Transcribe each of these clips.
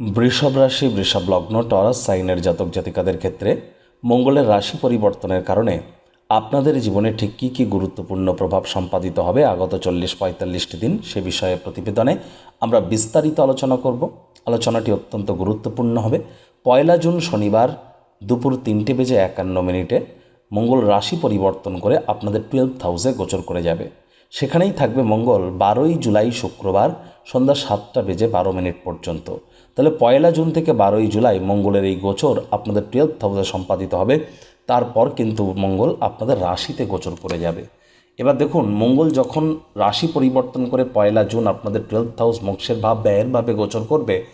বৃষভ রাশি, বৃষভ লগ্ন, টরাস সাইনের জাতক জাতিকাদের ক্ষেত্রে মঙ্গলের রাশি পরিবর্তনের কারণে আপনাদের জীবনে ঠিক কী কী গুরুত্বপূর্ণ প্রভাব সম্পাদিত হবে আগত চল্লিশ পঁয়তাল্লিশটি দিন সে বিষয়ে প্রতিবেদনে আমরা বিস্তারিত আলোচনা করব। আলোচনাটি অত্যন্ত গুরুত্বপূর্ণ হবে। পয়লা জুন শনিবার দুপুর তিনটে বেজে একান্ন মিনিটে মঙ্গল রাশি পরিবর্তন করে আপনাদের টুয়েলভ হাউসে গোচর করে যাবে। সেখানেই থাকবে মঙ্গল, বারোই জুলাই শুক্রবার সন্ধ্যা সাতটা বেজে বারো মিনিট পর্যন্ত। তাহলে পয়লা জুন থেকে বারোই জুলাই মঙ্গলের এই গোচর আপনাদের টুয়েলভ হাউসে সম্পাদিত হবে। তারপর কিন্তু মঙ্গল আপনাদের রাশিতে গোচর করে যাবে। এবার দেখুন, মঙ্গল যখন রাশি পরিবর্তন করে পয়লা জুন আপনাদের টুয়েলভ হাউস মোক্ষের ভাব, ব্যয়ের ভাবে গোচর করবে,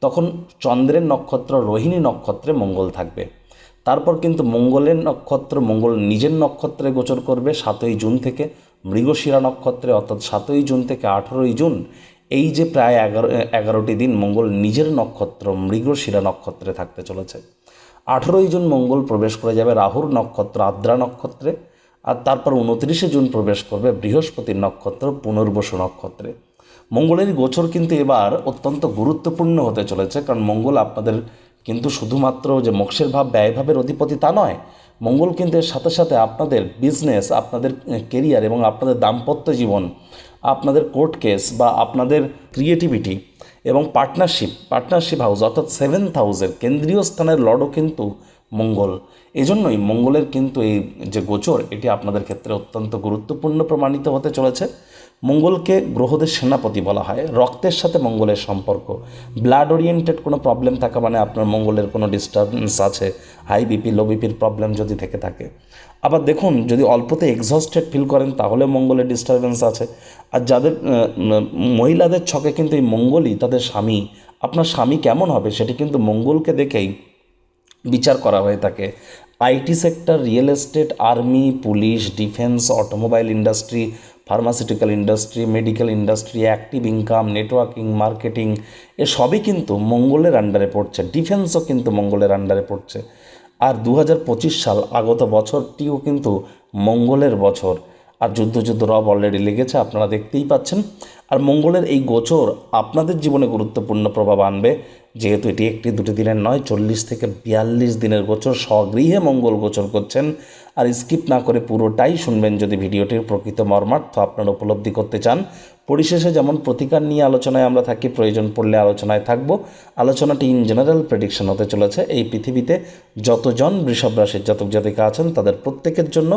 তখন চন্দ্রের নক্ষত্র, রোহিণী নক্ষত্রে মঙ্গল থাকবে। তারপর কিন্তু মঙ্গলের নক্ষত্র, মঙ্গল নিজের নক্ষত্রে গোচর করবে সাতই জুন থেকে, মৃগশিরা নক্ষত্রে অর্থাৎ সাতই জুন থেকে আঠেরোই জুন এই যে প্রায় এগারো এগারোটি দিন মঙ্গল নিজের নক্ষত্র, মৃগশিরা নক্ষত্রে থাকতে চলেছে। আঠেরোই জুন মঙ্গল প্রবেশ করে যাবে রাহুর নক্ষত্র, আদ্রা নক্ষত্রে। আর তারপর উনত্রিশে জুন প্রবেশ করবে বৃহস্পতির নক্ষত্র পুনর্বসু নক্ষত্রে। মঙ্গলের গোচর কিন্তু এবার অত্যন্ত গুরুত্বপূর্ণ হতে চলেছে, কারণ মঙ্গল আপনাদের কিন্তু শুধুমাত্র যে মোক্ষের ভাব, ব্যয়ভাবের অধিপতি তা নয় মঙ্গল কিন্তু এর সাথে সাথে আপনাদের বিজনেস আপনাদের কেরিয়ার এবং আপনাদের দাম্পত্য জীবন, আপনাদের কোর্ট কেস বা আপনাদের ক্রিয়েটিভিটি এবং পার্টনারশিপ পার্টনারশিপ হাউস অর্থাৎ সেভেন্থ হাউসের কেন্দ্রীয় স্থানের লড়ও কিন্তু মঙ্গল। এজন্যই মঙ্গলের কিন্তু এই যে গোচর, এটি আপনাদের ক্ষেত্রে অত্যন্ত গুরুত্বপূর্ণ প্রমাণিত হতে চলেছে। মঙ্গলকে গ্রহদের সেনাপতি বলা হয়। রক্তের সাথে মঙ্গলের সম্পর্ক। ব্লাড ওরিয়েন্টেড কোনো প্রবলেম থাকা মানে আপনার মঙ্গলের কোনো ডিস্টারবেন্স আছে। হাই বিপি লো বিপির প্রবলেম যদি থেকে থাকে। আবার দেখুন, যদি অল্পতে এক্সস্টেড ফিল করেন তাহলে মঙ্গলের ডিস্টারবেন্স আছে। আর যাদের মহিলাদের ছকে কিন্তু এই মঙ্গলই তাদের স্বামী। আপনার স্বামী কেমন হবে সেটি কিন্তু মঙ্গলকে দেখেই বিচার করা হয়ে থাকে। IT sector real estate army police defence automobile industry pharmaceutical industry medical industry active income networking marketing এসবই সবই কিন্তু মঙ্গলের আন্ডারে পড়ছে। ডিফেন্সও কিন্তু মঙ্গলের আন্ডারে পড়ছে। আর দু হাজার পঁচিশ সাল আগত বছরটিও কিন্তু মঙ্গলের বছর। আর যুদ্ধ যুদ্ধ রব অলরেডি লেগেছে, আপনারা দেখতেই পাচ্ছেন। আর মঙ্গলের এই গোচর আপনাদের জীবনে গুরুত্বপূর্ণ প্রভাব আনবে, যেহেতু এটি একটি দুটি দিনের নয়, চল্লিশ থেকে বিয়াল্লিশ দিনের গোচর, স্বগৃহে মঙ্গল গোচর করছেন। আর স্কিপ না করে পুরোটাই শুনবেন যদি ভিডিওটির প্রকৃত মর্মার্থ আপনারা উপলব্ধি করতে চান। পরিশেষে যেমন প্রতিকার নিয়ে আলোচনায় আমরা থাকি, প্রয়োজন পড়লে আলোচনায় থাকব। আলোচনাটি ইন জেনারেল প্রেডিকশন হতে চলেছে। এই পৃথিবীতে যতজন বৃষভ রাশির জাতক জাতিকা আছেন, তাদের প্রত্যেকের জন্য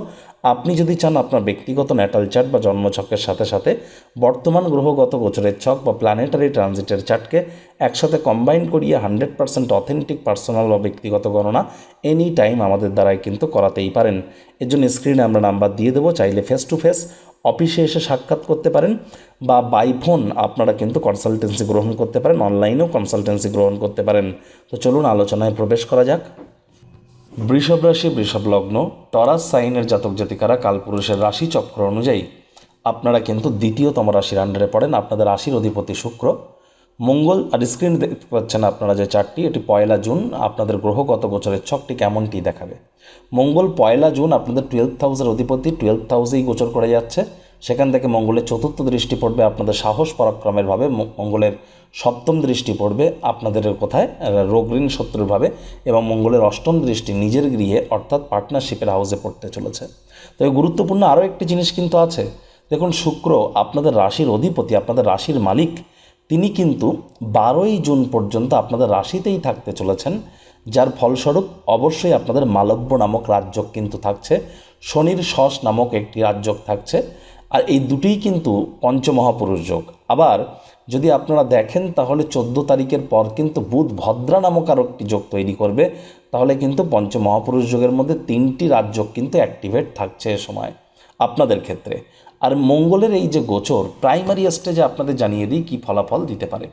আপনি যদি চান আপনার ব্যক্তিগত ন্যাটাল চার্ট বা জন্মছকের সাথে সাথে বর্তমান গ্রহগত গোচরের ছক বা প্ল্যানেটারি ট্রানজিটের চার্টকে একসাথে কম্বাইন করিয়ে হান্ড্রেড পার্সেন্ট অথেন্টিক পার্সোনাল বা ব্যক্তিগত গণনা এনি টাইম আমাদের দ্বারাই কিন্তু করাতেই পারেন। এর জন্য স্ক্রিনে আমরা নাম্বার দিয়ে দেবো। চাইলে ফেস টু ফেস অফিসে এসে সাক্ষাৎ করতে পারেন বা বাই ফোন আপনারা কিন্তু কনসালটেন্সি গ্রহণ করতে পারেন অনলাইনেও কনসালটেন্সি গ্রহণ করতে পারেন। তো চলুন আলোচনায় প্রবেশ করা যাক। বৃষভ রাশি, বৃষভ লগ্ন, টরাস সাইনের জাতক জাতিকারা কালপুরুষের রাশি চক্র অনুযায়ী আপনারা কিন্তু দ্বিতীয়তম রাশির আন্ডারে পড়েন। আপনাদের রাশির অধিপতি শুক্র। মঙ্গল আর স্ক্রিন দেখতে পাচ্ছেন আপনারা যে চারটি, এটি পয়লা জুন। আপনাদের গ্রহগত গোচরের ছকটি কেমনটি দেখাবে? মঙ্গল পয়লা জুন আপনাদের টুয়েলভ হাউসের অধিপতি টুয়েলভ হাউসেই গোচর করে যাচ্ছে। সেখান থেকে মঙ্গলের চতুর্থ দৃষ্টি পড়বে আপনাদের সাহস পরাক্রমের ভাবে। মঙ্গলের সপ্তম দৃষ্টি পড়বে আপনাদের কোথায়? রোগ ঋণ শত্রুর ভাবে এবং মঙ্গলের অষ্টম দৃষ্টি নিজের গৃহে অর্থাৎ পার্টনারশিপের হাউসে পড়তে চলেছে। তবে গুরুত্বপূর্ণ আরও একটি জিনিস কিন্তু আছে। দেখুন, শুক্র আপনাদের রাশির অধিপতি, আপনাদের রাশির মালিক। তিনি কিন্তু বারোই জুন পর্যন্ত আপনাদের রাশিতেই থাকতে চলেছেন, যার ফলস্বরূপ অবশ্যই আপনাদের মালব্য নামক রাজ্যক কিন্তু থাকছে, শনির শস নামক একটি রাজ্যক থাকছে, আর এই দুটিই কিন্তু পঞ্চমহাপুরুষ যোগ। আবার যদি আপনারা দেখেন, তাহলে চোদ্দ তারিখের পর কিন্তু বুধ ভদ্রা নামক আরও একটি যোগ তৈরি করবে, তাহলে কিন্তু পঞ্চমহাপুরুষ যোগের মধ্যে তিনটি রাজযোগ কিন্তু অ্যাক্টিভেট থাকছে এ সময়। আপনাদের ক্ষেত্রে। আর মঙ্গলের এই যে গোচর প্রাইমারি স্টেজে আপনাদের জানিয়ে দিই কী ফলাফল দিতে পারে।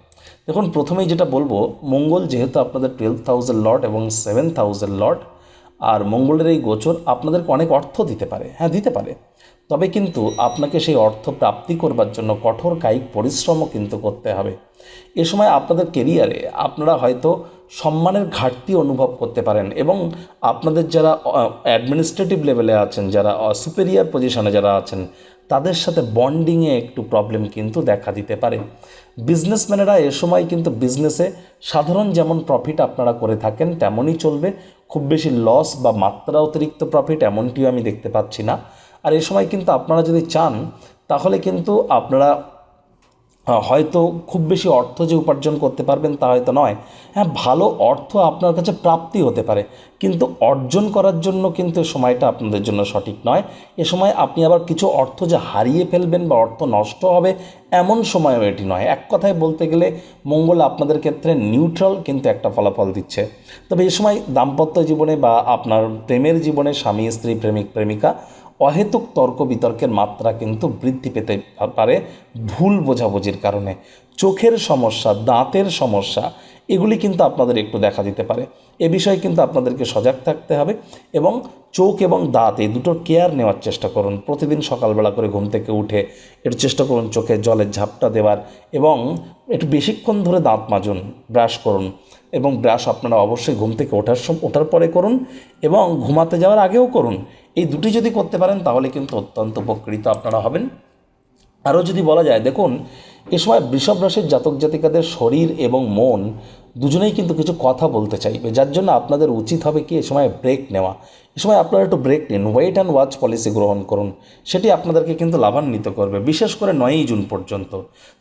দেখুন, প্রথমেই যেটা বলব, মঙ্গল যেহেতু আপনাদের টুয়েলভ থাউজেন্ড লট এবং সেভেন থাউজেন্ড লট আর মঙ্গলের এই গোচর আপনাদেরকে অনেক অর্থ দিতে পারে। হ্যাঁ দিতে পারে। তবে কিন্তু আপনাকে সেই অর্থ প্রাপ্তি করবার জন্য কঠোর কায়িক পরিশ্রমও কিন্তু করতে হবে। এ সময় আপনাদের কেরিয়ারে আপনারা হয়তো সম্মানের ঘাটতি অনুভব করতে পারেন এবং আপনাদের যারা অ্যাডমিনিস্ট্রেটিভ লেভেলে আছেন, যারা সুপেরিয়ার পজিশনে যারা আছেন, তাদের সাথে বন্ডিংয়ে একটু প্রবলেম কিন্তু দেখা দিতে পারে। বিজনেসম্যানেরা এ সময় কিন্তু বিজনেসে সাধারণ যেমন প্রফিট আপনারা করে থাকেন, তেমনই চলবে। খুব বেশি লস বা মাত্রা অতিরিক্ত প্রফিট এমনটিও আমি দেখতে পাচ্ছি না। আর এ সময় কিন্তু আপনারা যদি চান, তাহলে কিন্তু আপনারা হয়তো খুব বেশি অর্থ যে উপার্জন করতে পারবেন তা হয়তো নয়। হ্যাঁ ভালো অর্থ আপনার কাছে প্রাপ্তি হতে পারে। কিন্তু অর্জন করার জন্য কিন্তু সময়টা আপনাদের জন্য সঠিক নয়। এ সময় আপনি আবার কিছু অর্থ যে হারিয়ে ফেলবেন বা অর্থ নষ্ট হবে, এমন সময়ও এটি নয়। এক কথায় বলতে গেলে মঙ্গল আপনাদের ক্ষেত্রে নিউট্রাল কিন্তু একটা ফলাফল দিচ্ছে। তবে এ সময় দাম্পত্য জীবনে বা আপনার প্রেমের জীবনে স্বামী, স্ত্রী, প্রেমিক, প্রেমিকা অহেতুক তর্ক বিতর্কের মাত্রা কিন্তু বৃদ্ধি পেতে পারে ভুল বোঝাবুঝির কারণে। চোখের সমস্যা, দাঁতের সমস্যা, এগুলি কিন্তু আপনাদের একটু দেখা দিতে পারে। এ বিষয়ে কিন্তু আপনাদেরকে সজাগ থাকতে হবে এবং চোখ এবং দাঁত, এই দুটোর কেয়ার নেওয়ার চেষ্টা করুন। প্রতিদিন সকালবেলা করে ঘুম থেকে উঠে একটু চেষ্টা করুন চোখে জলের ঝাপটা দেওয়ার এবং একটু বেশিক্ষণ ধরে দাঁত মাজুন, ব্রাশ করুন। এবং ব্রাশ আপনারা অবশ্যই ঘুম থেকে ওঠার সময় ওঠার পরে করুন এবং ঘুমাতে যাওয়ার আগেও করুন। এই দুটি যদি করতে পারেন তাহলে কিন্তু অত্যন্ত উপকৃত আপনারা হবেন। আরও যদি বলা যায়, দেখুন, এ সময় বৃষভ রাশির জাতক জাতিকাদের শরীর এবং মন দুজনেই কিন্তু কিছু কথা বলতে চাইবে, যার জন্য আপনাদের উচিত হবে কি এ সময় ব্রেক নেওয়া। এ সময় আপনারা একটু ব্রেক নিন ওয়েট অ্যান্ড ওয়াচ পলিসি গ্রহণ করুন, সেটি আপনাদেরকে কিন্তু লাভান্বিত করবে, বিশেষ করে নয়ই জুন পর্যন্ত।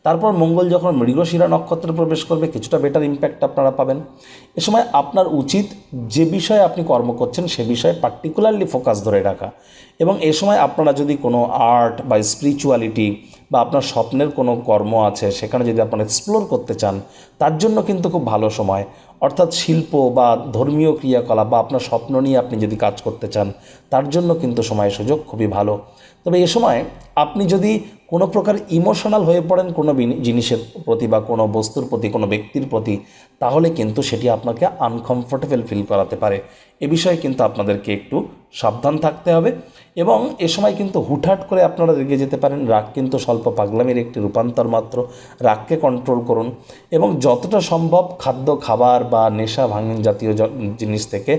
তারপর মঙ্গল যখন মৃগশিরা নক্ষত্রে প্রবেশ করবে, কিছুটা বেটার ইম্প্যাক্ট আপনারা পাবেন। এ সময় আপনার উচিত যে বিষয়ে আপনি কর্ম করছেন, সে বিষয়ে পার্টিকুলারলি ফোকাস ধরে রাখা। এবং এ সময় আপনারা যদি কোনো আর্ট বা স্পিরিচুয়ালিটি বা আপনার স্বপ্নের কোনো কর্ম আছে, সেখানে যদি আপনার এক্সপ্লোর করতে চান, তার জন্য কিন্তু খুব ভালো সময়। অর্থাৎ শিল্প বা ধর্মীয় ক্রিয়াকলাপ বা আপনার স্বপ্ন নিয়ে আপনি যদি কাজ করতে চান, তার জন্য কিন্তু সময় সুযোগ খুবই ভালো। তবে এ সময় আপনি যদি কোনো প্রকার ইমোশনাল হয়ে পড়েন কোনো জিনিসের প্রতি বা কোনো বস্তুর প্রতি, কোনো ব্যক্তির প্রতি, তাহলে কিন্তু সেটি আপনাকে আনকমফোর্টেবল ফিল করাতে পারে। এ বিষয়ে কিন্তু আপনাদেরকে একটু সাবধান থাকতে হবে এবং এ সময় কিন্তু হুটহাট করে আপনারা রেগে যেতে পারেন। রাগ কিন্তু স্বল্প পাগলামির একটি রূপান্তর মাত্র। রাগকে কন্ট্রোল করুন এবং যতটা সম্ভব খাদ্য, খাবার বা নেশা ভাঙিন জাতীয় জিনিস থেকে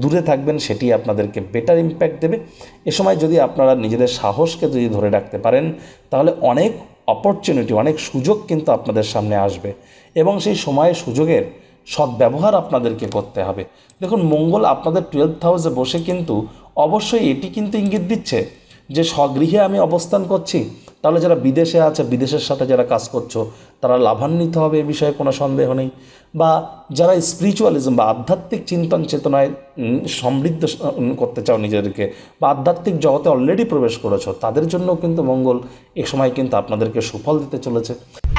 দূরে থাকবেন, সেটি আপনাদেরকে বেটার ইম্প্যাক্ট দেবে। এ সময় যদি আপনারা নিজেদের সাহসকে যদি ধরে রাখতে পারেন তাহলে অনেক অপরচুনিটি অনেক সুযোগ কিন্তু আপনাদের সামনে আসবে। এবং সেই সময়ে সুযোগের সদ্ব্যবহার আপনাদেরকে করতে হবে। দেখুন, মঙ্গল আপনাদের টুয়েলভ হাউসে বসে কিন্তু অবশ্যই এটি কিন্তু ইঙ্গিত দিচ্ছে যে স্বগৃহে আমি অবস্থান করছি। তাহলে যারা বিদেশে আছে, বিদেশের সাথে যারা কাজ করছ, তারা লাভান্বিত হবে এ বিষয়ে কোনো সন্দেহ নেই। বা যারা স্পিরিচুয়ালিজম বা আধ্যাত্মিক চিন্তন চেতনায় সমৃদ্ধ করতে চাও নিজেদেরকে, বা আধ্যাত্মিক জগতে অলরেডি প্রবেশ করেছ, তাদের জন্য কিন্তু মঙ্গল এ সময় কিন্তু আপনাদেরকে সুফল দিতে চলেছে।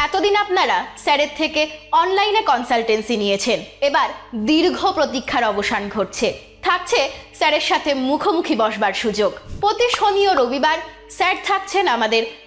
এতদিন আপনারা স্যারের থেকে অনলাইনে কনসালটেন্সি নিয়েছেন। এবার দীর্ঘ প্রতীক্ষার অবসান ঘটছে। থাকছে স্যারের সাথে মুখোমুখি বসবার সুযোগ। প্রতি শনি ও রবিবার স্যার থাকছেন আমাদের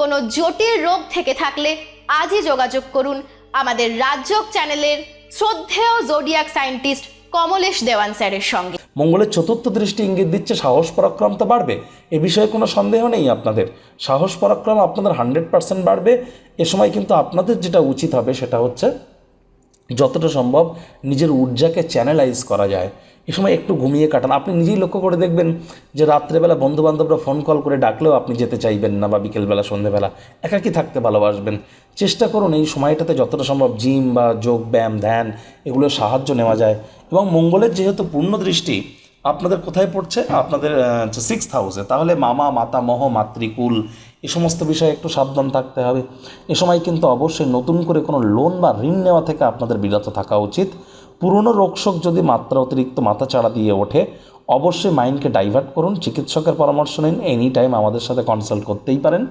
কোনো জটিল রোগ থেকে থাকলে আজই যোগাযোগ করুন আমাদের রাজযোগ চ্যানেলের শ্রদ্ধেয় জোডিয়াক সায়েন্টিস্ট কমলেশ দেওয়ান স্যারের সঙ্গে। মঙ্গলের চতুর্থ দৃষ্টি ইঙ্গিত দিচ্ছে সাহস, পরাক্রম তো বাড়বে। এ বিষয়ে কোনো সন্দেহ নেই আপনাদের। সাহস, পরাক্রম আপনাদের হান্ড্রেড পার্সেন্ট বাড়বে। এ সময় কিন্তু আপনাদের যেটা উচিত হবে সেটা হচ্ছে, যতটা সম্ভব নিজের ঊর্জাকে চ্যানেলাইজ করা যায়। এ সময় একটু ঘুমিয়ে কাটান। আপনি নিজেই লক্ষ্য করে দেখবেন যে রাত্রেবেলা বন্ধুবান্ধবরা ফোন কল করে ডাকলেও আপনি যেতে চাইবেন না বা বিকেলবেলা, সন্ধেবেলা। একাকি থাকতে ভালোবাসবেন। চেষ্টা করুন এই সময়টাতে যতটা সম্ভব জিম বা যোগ, ব্যায়াম, ধ্যান এগুলো সাহায্য নেওয়া যায়। এবং মঙ্গলের যেহেতু পূর্ণ দৃষ্টি আপনাদের কোথায় পড়ছে? আপনাদের সিক্স হাউসে তাহলে মামা মাতামহ মাতৃকুল এ সমস্ত বিষয়ে একটু সাবধান থাকতে হবে। এ সময় কিন্তু অবশ্যই নতুন করে কোনো লোন বা ঋণ নেওয়া থেকে আপনাদের বিরত থাকা উচিত। পুরনো রোগশোক যদি মাত্রা অতিরিক্ত মাথা চাড়া দিয়ে ওঠে, অবশ্যই মাইন্ডকে ডাইভার্ট করুন। চিকিৎসকের পরামর্শ নিন, এনি টাইম আমাদের সাথে কনসাল্ট করতেই পারেন।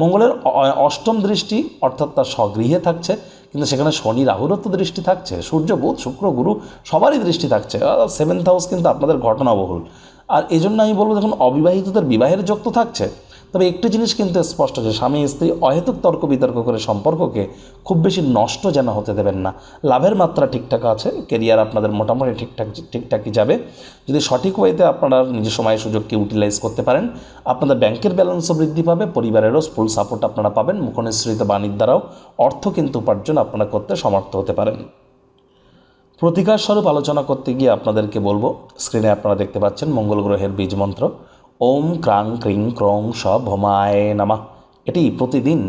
মঙ্গলের অষ্টম দৃষ্টি অর্থাৎ তার স্বগৃহে থাকছে, কিন্তু সেখানে শনি, রাহুরও তো দৃষ্টি থাকছে, সূর্য, বুধ, শুক্র, গুরু, সবারই দৃষ্টি থাকছে। সেভেন্থ হাউস কিন্তু আপনাদের ঘটনাবহুল আর এই জন্য আমি বলব, দেখুন, অবিবাহিতদের বিবাহের যোগ তো থাকছে। তবে একটি জিনিস কিন্তু স্পষ্ট যে স্বামী স্ত্রী অহেতুক তর্ক বিতর্ক করে সম্পর্ককে খুব বেশি নষ্ট যেন হতে দেবেন না। লাভের মাত্রা ঠিকঠাক আছে কেরিয়ার আপনাদের মোটামুটি ঠিকঠাক, ঠিকঠাকই যাবে। যদি সঠিক ওয়েতে আপনারা নিজের সময় সুযোগকে ইউটিলাইজ করতে পারেন, আপনাদের ব্যাংকের ব্যালেন্সও বৃদ্ধি পাবে, পরিবারেরও ফুল সাপোর্ট আপনারা পাবেন, মুখনিসৃত বাণীর দ্বারাও অর্থ কিন্তু উপার্জন আপনারা করতে সমর্থ হতে পারেন। প্রতিকার স্বরূপ আলোচনা করতে গিয়ে আপনাদেরকে বলব স্ক্রিনে আপনারা দেখতে পাচ্ছেন মঙ্গল গ্রহের বীজ মন্ত্র। ওম ক্রাং ক্রিং ক্রং স ভমায় নামা। এটি প্রতিদিন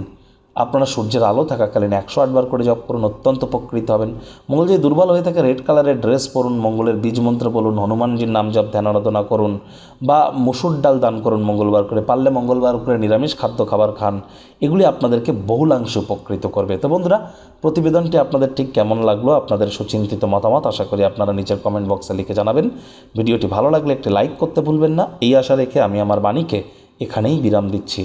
আপনারা সূর্যের আলো থাকাকালীন একশো আটবার করে জপ করুন, অত্যন্ত উপকৃত হবেন। মঙ্গল যদি দুর্বল হয়ে থাকে, রেড কালারের ড্রেস পরুন, মঙ্গলের বীজ মন্ত্র বলুন, হনুমানজির নাম জপ, ধ্যান আরাধনা করুন, বা মসুর ডাল দান করুন মঙ্গলবার করে, পারলে মঙ্গলবার করে নিরামিষ খাদ্য খাবার খান, এগুলি আপনাদেরকে বহুলাংশে উপকৃত করবে। তো বন্ধুরা, প্রতিবেদনটি আপনাদের ঠিক কেমন লাগল, আপনাদের সুচিন্তিত মতামত আশা করি আপনারা নিচের কমেন্ট বক্সে লিখে জানাবেন। ভিডিওটি ভালো লাগলে একটি লাইক করতে ভুলবেন না। এই আশা রেখে আমি আমার বাণীকে এখানেই বিরাম দিচ্ছি।